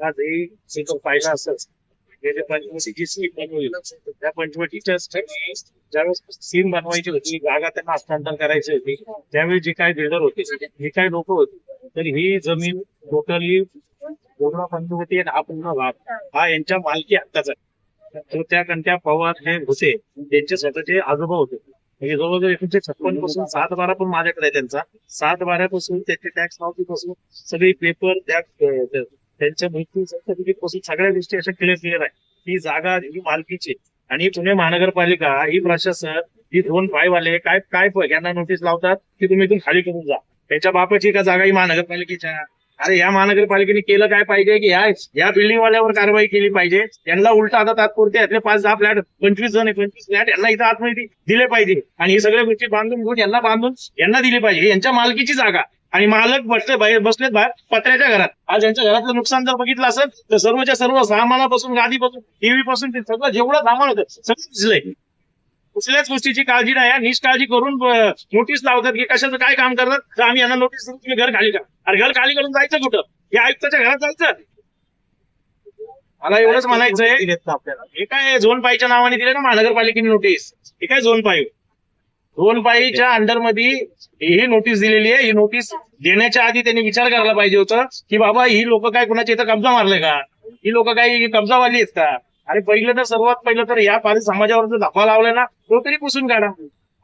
आज हे एक फायदा असत गेले पंचवटीची स्कीम बनवली त्या पंचवटीच्या ज्यावेळेस स्कीम बनवायची होती जागा त्यांना हस्तांतर करायची होती त्यावेळी जे काय बिल्डर होते जे काय लोक होते तर ही जमीन टोटली पूर्ण पंचवटी आणि हा पूर्ण भाग हा यांच्या मालकी हक्काचा आहे. तो त्या कंट्या पवार हे होते त्यांचे स्वतःचे आजोबा होते म्हणजे जवळजवळ एकोणीशे छप्पनपासून सात बारा पण माझ्याकडे त्यांचा. सात बारापासून त्याचे टॅक्स पावती पासून सगळी पेपर त्या त्या- त्यांच्या मृत्यू सर्टिफिकेटपासून सगळ्या गोष्टी अशा क्लिअर क्लिअर आहे ही जागा ही मालकीची. आणि पुणे महानगरपालिका ही प्रशासन ही दोन पायवाले काय काय यांना नोटीस लावतात की तुम्ही इथून खाली करून जा. त्यांच्या बापाची का जागा ही महानगरपालिकेच्या अरे या महानगरपालिकेने केलं काय पाहिजे की या या बिल्डिंग वाल्यावर कारवाई केली पाहिजे? यांना उलटा आता तात्पुरते यातले पाच दहा फ्लॅट पंचवीस जण आहे पंचवीस फ्लॅट यांना इथं आतमध्ये दिले पाहिजे. आणि हे सगळ्या गोष्टी बांधून घेऊन यांना बांधून यांना दिली पाहिजे. यांच्या मालकीची जागा. आणि मालक बसले बाहेर बसलेत बाहेर पत्र्याच्या घरात. आज यांच्या घरातलं नुकसान जर बघितलं असेल तर सर्वच्या सर्व सामानापासून गादीपासून टीव्ही पासून ते सगळं जेवढं सामान होतं सगळं दिसलंय. कुठल्याच गोष्टीची काळजी नाही आहे. निष्काळजी करून नोटीस लावतात की कशाचं काय काम करतात तर आम्ही यांना नोटीस देऊ तुम्ही घर खाली करा. अरे घर खाली करून जायचं कुठं? या आयुक्ताच्या घरात जायचं? मला एवढंच म्हणायचंय हे काय झोन पाईच्या नावाने दिले ना महानगरपालिकेने नोटीस? हे काय झोन पाई? झोन पाईच्या अंडरमध्ये ही नोटीस दिलेली आहे ही नोटीस देण्याच्या आधी त्यांनी विचार करायला पाहिजे होता की बाबा ही लोक काय कुणाच्या इथं कब्जा मारले का? ही लोक काय कब्जावाली आहेत का? अरे पहिलं तर सर्वात पहिलं तर या पारी समाजावर जर धप्पा लावलाय ना तो तरी पुसून काढा.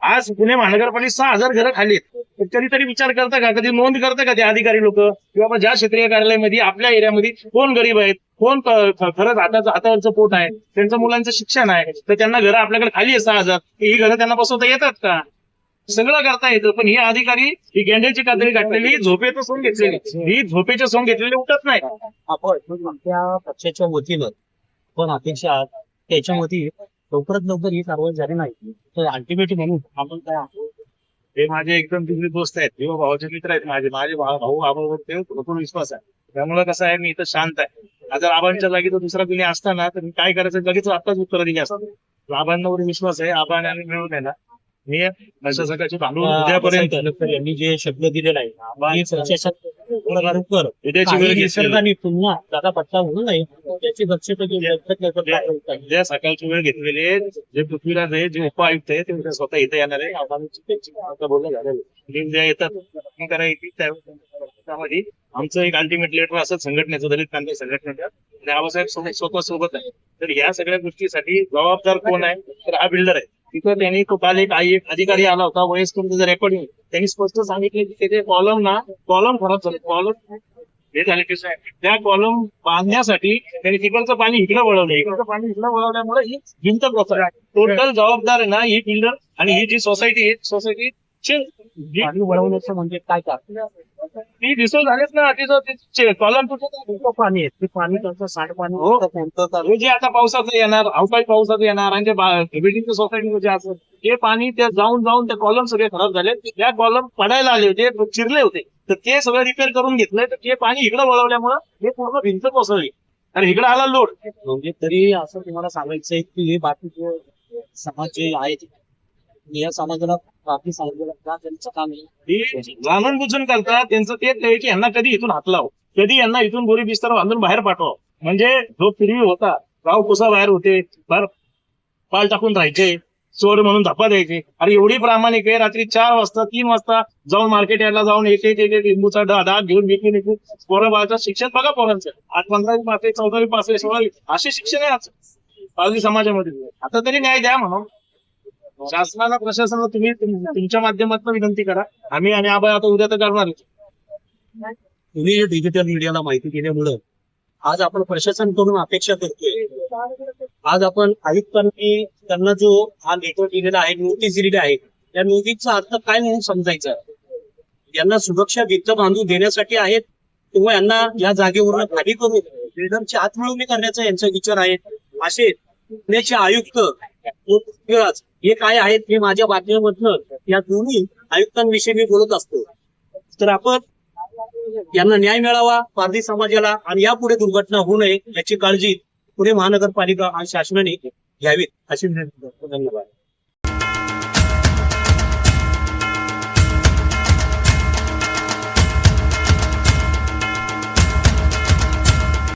आज पुणे महानगरपालिका सहा हजार घरं खाली आहेत. कधी तरी विचार करता का? कधी नोंद करता का ते अधिकारी लोक? किंवा बाबा ज्या क्षेत्रीय कार्यालयामध्ये आपल्या एरियामध्ये कोण गरीब आहेत? कोण खरंच हाताचं हातावरचं पोट आहे. त्यांचं मुलांचं शिक्षण आहे. तर त्यांना घरं आपल्याकडे खाली आहे सहा हजार. ही घरं त्यांना बसवता येतात का? सगळं करता येतं. पण हे अधिकारी ही गेंड्याची कातडी घातलेली झोपेचं सोंग घेतलेली. ही झोपेचे सोंग घेतलेली उठत नाही. आपण त्या पक्षाच्या वतीनं पण अपेक्षा त्याच्या वती लवकरात लवकर ही कारवाई झाली नाही. तर अल्टिमेटली म्हणून आपण काय? हे माझे एकदम दिगळे दोस्त आहेत. किंवा भावाचे मित्र आहेत माझे. माझे भाऊ आबावर ते भरपूर विश्वास आहे. त्यामुळे कसं आहे मी इथं शांत आहे. आता जर आबांच्या जागी तो दुसरा कुणी असताना तर मी काय करायचं? लगेच आताच उत्तर दिली असतं. आबांवर विश्वास आहे. आबाने आणि मिळून आहे ना. मी अशा सकाळची भांडून उद्यापर्यंत यांनी जे शब्द दिलेला आहे उद्याची काही वेळ घेतली. निसर्गाने पुन्हा जागा पट्टा होऊ नये त्याची दक्षता घेऊन सकाळची वेळ घेतलेली आहे जे पृथ्वीराज आहे जे उपायुक्त आहे ते स्वतः इथे येणार आहे. बोलणं झालेलं उद्या येतात त्यामध्ये आमचं एक अल्टिमेट लेटर असं संघटनेचं दलित क्रांती संघटनेचं आणि आबासाहेब सोबत- स्वतः सोबत आहे. तर ह्या सगळ्या गोष्टीसाठी जबाबदार कोण आहे? तर हा बिल्डर आहे. तिथं त्यांनी काल एक आई एक अधिकारी आला होता वयस्कर म्हणजे रेकॉर्डिंग त्यांनी स्पष्ट सांगितले की त्याचे कॉलम ना कॉलम खराब झाले. कॉलम हे झाले कसं आहे त्या कॉलम बांधण्यासाठी त्यांनी तिकडचं पाणी इकडे वळवलं. इकडचं पाणी इकडे वळवल्यामुळे ही भिंत टोटल जबाबदार आहे ना ही बिल्डर आणि ही जी सोसायटी आहे सोसायटी पाणी वळवण्याचं म्हणजे काय कारण ती दिसून झालीच ना तिचं कॉलम कोणतं पाणी आहे ते पाणी त्यांचं सांडपाणी हो. हे जे आता पावसाचं येणार अवकाळी पावसाचं येणार आणि जे बिल्डिंग सोसायटी जे असं ते पाणी ते जाऊन जाऊन ते कॉलम सगळे खराब झाले त्या कॉलम पडायला आले होते चिरले होते. तर ते सगळं रिपेअर करून घेतलंय. तर ते पाणी इकडे वळवल्यामुळं हे पूर्ण भिंत कोसळली. आणि इकडे आला लोड. म्हणजे तरी असं तुम्हाला सांगायचं आहे की हे बाकीचे समाज जे आहेत या समाजाला बाकी त्यांचं काम जाणून बुजून करतात त्यांचं तेच आहे की यांना कधी इथून हात लाव. कधी यांना इथून बोरी बिस्तर बांधून बाहेर पाठवा म्हणजे जो पूर्वी होता गाव कुसा बाहेर होते फार पाल टाकून राहायचे चोर म्हणून धप्पा द्यायचे. अरे एवढी प्रामाणिक आहे रात्री चार वाजता तीन वाजता जाऊन मार्केट यार्डला जाऊन एक एक एक एक लिंबूचा डा डाग घेऊन विकून विकून पोरं बाळाचं शिक्षण बघा पोरांचं. आज पंधरावी पास चौदावी पाचवी सोळावी. असे शिक्षण आहे आज. पालवी समाजामध्ये. आता तरी न्याय द्या म्हणून. शासनाला प्रशासनाला तुम्ही तुमच्या माध्यमातून विनंती करा. आम्ही आणि आबा आता उद्या तर करणार तुम्ही डिजिटल मीडियाला माहिती दिल्यामुळं आज आपण प्रशासनकडून अपेक्षा करतोय. आज आपण आयुक्तांनी त्यांना जो हा लेटर दिलेला आहे नोटीस दिलेली आहे त्या नोटीसचा अर्थ काय म्हणून समजायचा? यांना सुरक्षा वित्त बांधून देण्यासाठी आहेत किंवा यांना या जागेवरून खाली करून बिल्डरची मिळवणी करण्याचा यांचा विचार आहे? असे पुण्याचे आयुक्त हे काय आहेत हे माझ्या बातम्यामधनं या दोन्ही आयुक्तांविषयी मी बोलत असतो. तर आपण यांना न्याय मिळावा पारधी समाजाला आणि यापुढे दुर्घटना होऊ नये याची काळजी पुणे महानगरपालिका आणि शासनाने घ्यावीत अशी विनंती धन्यवाद.